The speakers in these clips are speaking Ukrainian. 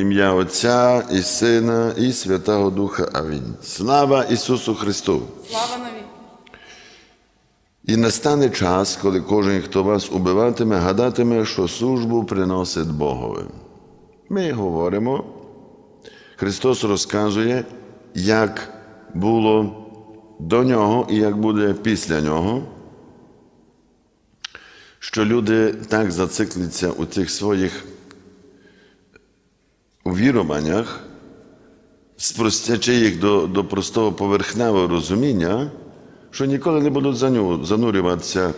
Ім'я Отця і Сина, і Святого Духа. Амінь. Слава Ісусу Христу! Слава навіки. І настане час, коли кожен, хто вас убиватиме, гадатиме, що службу приносить Богові. Ми говоримо, Христос розказує, як було до нього і як буде після нього, що люди так зацикляться у цих своїх увіруваннях, спростячи їх до, до простого поверхневого розуміння, що ніколи не будуть занурюватися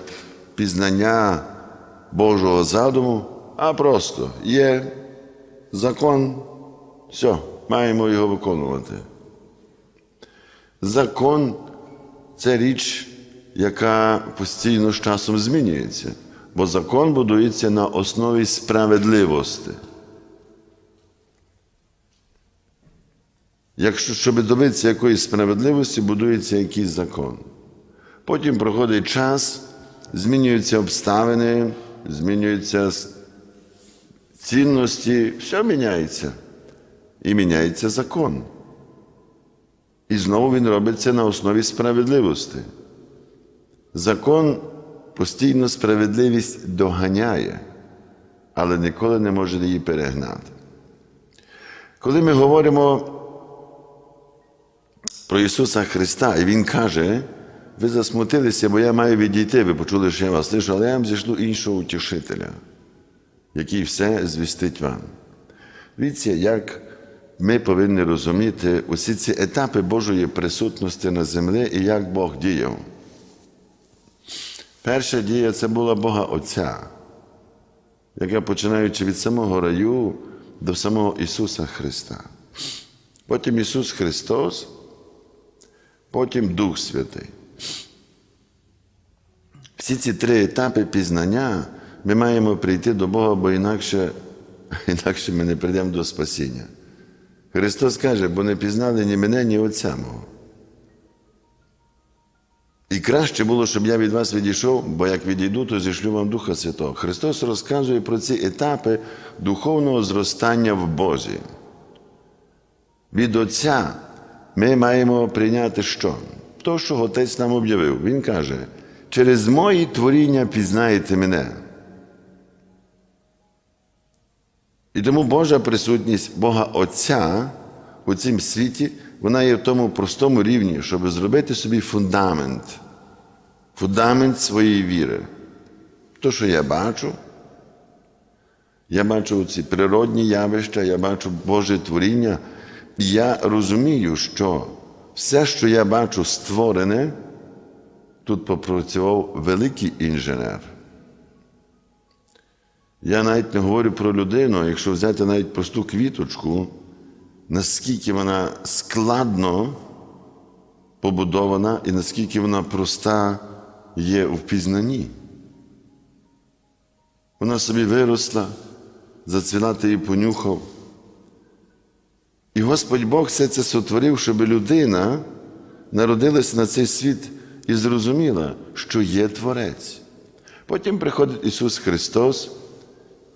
пізнання Божого задуму, а просто є закон, все, маємо його виконувати. Закон це річ, яка постійно з часом змінюється, бо закон будується на основі справедливості. Якщо щоб добитися якоїсь справедливості, будується якийсь закон. Потім проходить час, змінюються обставини, змінюються цінності, все міняється. І міняється закон. І знову він робиться на основі справедливості. Закон постійно справедливість доганяє, але ніколи не може її перегнати. Коли ми говоримо про Ісуса Христа, і Він каже, ви засмутилися, бо я маю відійти. Ви почули, що я вас слышу, але я вам зійшлю іншого утішителя, який все звістить вам. Дивіться, як ми повинні розуміти усі ці етапи Божої присутності на землі і як Бог діяв. Перша дія це була Бога Отця, яка починаючи від самого раю до самого Ісуса Христа. Потім Ісус Христос, потім Дух Святий. Всі ці три етапи пізнання ми маємо прийти до Бога, бо інакше, інакше ми не прийдемо до спасіння. Христос каже, бо не пізнали ні мене, ні Отця мого. І краще було, щоб я від вас відійшов, бо як відійду, то зішлю вам Духа Святого. Христос розказує про ці етапи духовного зростання в Бозі. Від Отця ми маємо прийняти що? То, що Отець нам об'явив. Він каже, через мої творіння пізнаєте мене. І тому Божа присутність Бога Отця у цім світі, вона є в тому простому рівні, щоб зробити собі фундамент, фундамент своєї віри. То, що я бачу, я бачу ці природні явища, я бачу Боже творіння, я розумію, що все, що я бачу створене, тут попрацював великий інженер. Я навіть не говорю про людину, якщо взяти навіть просту квіточку, наскільки вона складно побудована і наскільки вона проста є в пізнанні. Вона собі виросла, зацвіла ти її понюхав. І Господь Бог все це сотворив, щоб людина народилася на цей світ і зрозуміла, що є Творець. Потім приходить Ісус Христос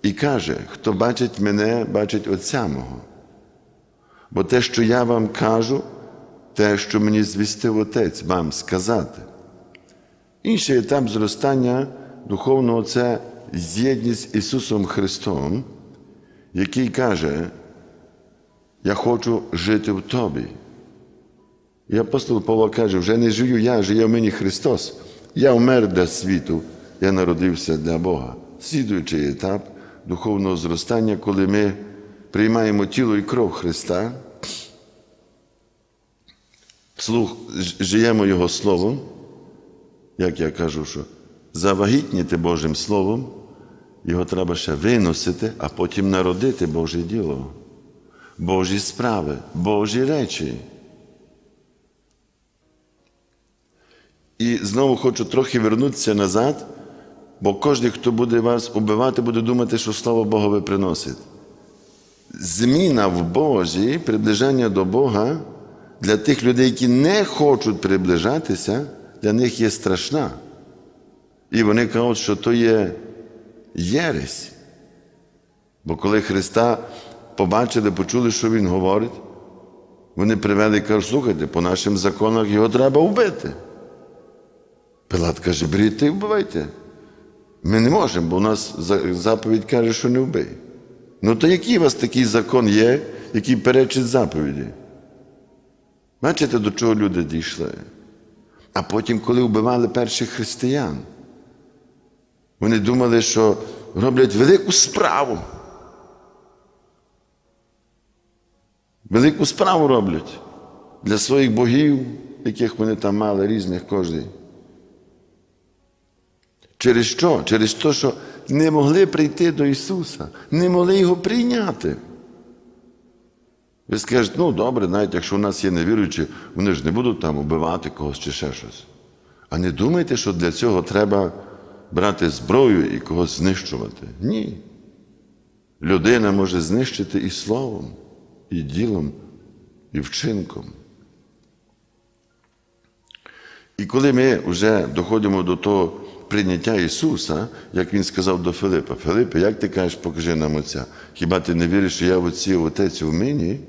і каже, хто бачить мене, бачить Отця мого. Бо те, що я вам кажу, те, що мені звістив Отець вам сказати. Інший етап зростання духовного це єдність з Ісусом Христом, який каже, я хочу жити в тобі. І апостол Павло каже, вже не живу я, живе в мені Христос. Я вмер для світу, я народився для Бога. Слідуючий етап духовного зростання, коли ми приймаємо тіло і кров Христа, вслух живемо Його Словом, як я кажу, що завагітніти Божим Словом, його треба ще виносити, а потім народити Боже діло. Божі справи, Божі речі. І знову хочу трохи вернутися назад, бо кожен, хто буде вас убивати, буде думати, що слово Богове приносить. Зміна в Божі, приближення до Бога для тих людей, які не хочуть приближатися, для них є страшна. І вони кажуть, що то є єресь. Бо коли Христа побачили, почули, що він говорить. Вони привели і кажуть, слухайте, по нашим законах його треба вбити. Пилат каже, беріть і вбивайте. Ми не можемо, бо у нас заповідь каже, що не вбий. Ну то який у вас такий закон є, який перечить заповіді? Бачите, до чого люди дійшли? А потім, коли вбивали перших християн, вони думали, що роблять велику справу. Велику справу роблять для своїх богів, яких вони там мали різних кожний. Через що? Через те, що не могли прийти до Ісуса, не могли Його прийняти. Ви скажете, ну добре, навіть якщо у нас є невіруючі, вони ж не будуть там убивати когось чи ще щось. А не думайте, що для цього треба брати зброю і когось знищувати. Ні. Людина може знищити і словом, і ділом, і вчинком. І коли ми вже доходимо до того прийняття Ісуса, як Він сказав до Филипа, Филипе, як ти кажеш, покажи нам Отця? Хіба ти не віриш, що я в Отці, Отець у мені?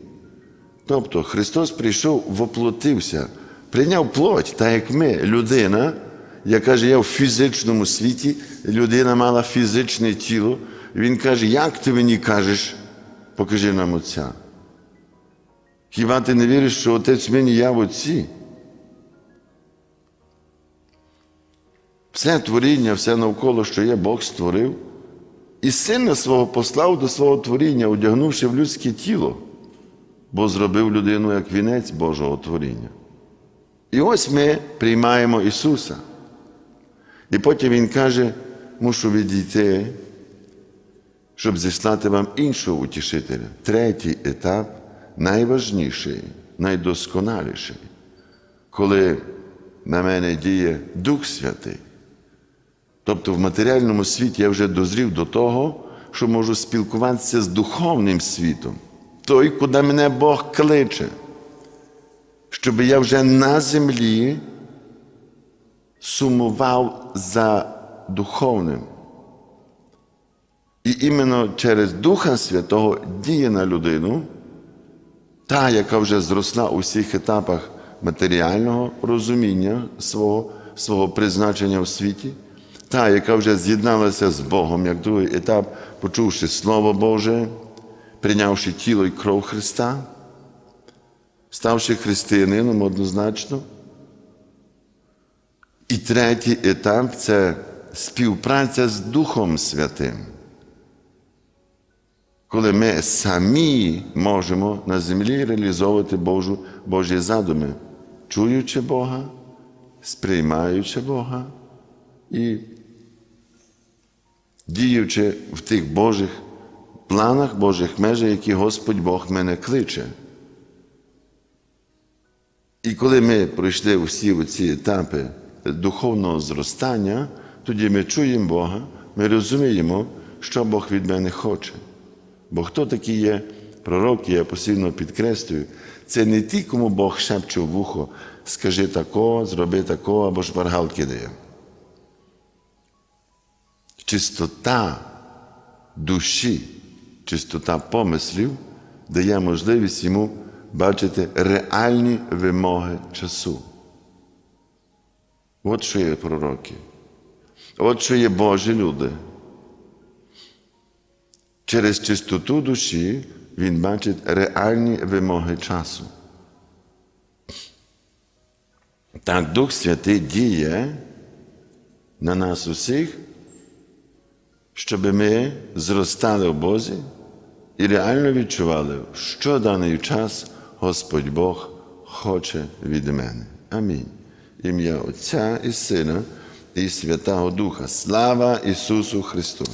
Тобто Христос прийшов, воплотився, прийняв плоть, так як ми, людина, яка живе в фізичному світі, людина мала фізичне тіло. Він каже, як ти мені кажеш, покажи нам Отця. Хіба ти не віриш, що Отець мені я в Отці? Все творіння, все навколо, що є, Бог створив, і сина свого послав до свого творіння, одягнувши в людське тіло, бо зробив людину як вінець Божого творіння. І ось ми приймаємо Ісуса. І потім Він каже, мушу відійти, щоб зіслати вам іншого утішителя. Третій етап найважніший, найдосконаліший, коли на мене діє Дух Святий. Тобто в матеріальному світі я вже дозрів до того, що можу спілкуватися з духовним світом, той, куди мене Бог кличе, щоб я вже на землі сумував за духовним. І іменно через Духа Святого діє на людину, та, яка вже зросла у всіх етапах матеріального розуміння свого, свого призначення в світі, та, яка вже з'єдналася з Богом, як другий етап, почувши Слово Боже, прийнявши тіло і кров Христа, ставши християнином однозначно. І третій етап це співпраця з Духом Святим. Коли ми самі можемо на землі реалізовувати Божу, Божі задуми, чуючи Бога, сприймаючи Бога і діючи в тих Божих планах, Божих межах, які Господь Бог мене кличе. І коли ми пройшли всі ці етапи духовного зростання, тоді ми чуємо Бога, ми розуміємо, що Бог від мене хоче. Бо хто такі є пророки, я постійно підкреслюю, це не ті, кому Бог шепче в вухо, скажи тако, зроби тако або шпаргалки дає. Чистота душі, чистота помислів дає можливість йому бачити реальні вимоги часу. От що є пророки. От що є Божі люди. Через чистоту душі він бачить реальні вимоги часу. Так Дух Святий діє на нас усіх, щоб ми зростали в Бозі і реально відчували, що даний час Господь Бог хоче від мене. Амінь. Ім'я Отця і Сина і Святого Духа. Слава Ісусу Христу!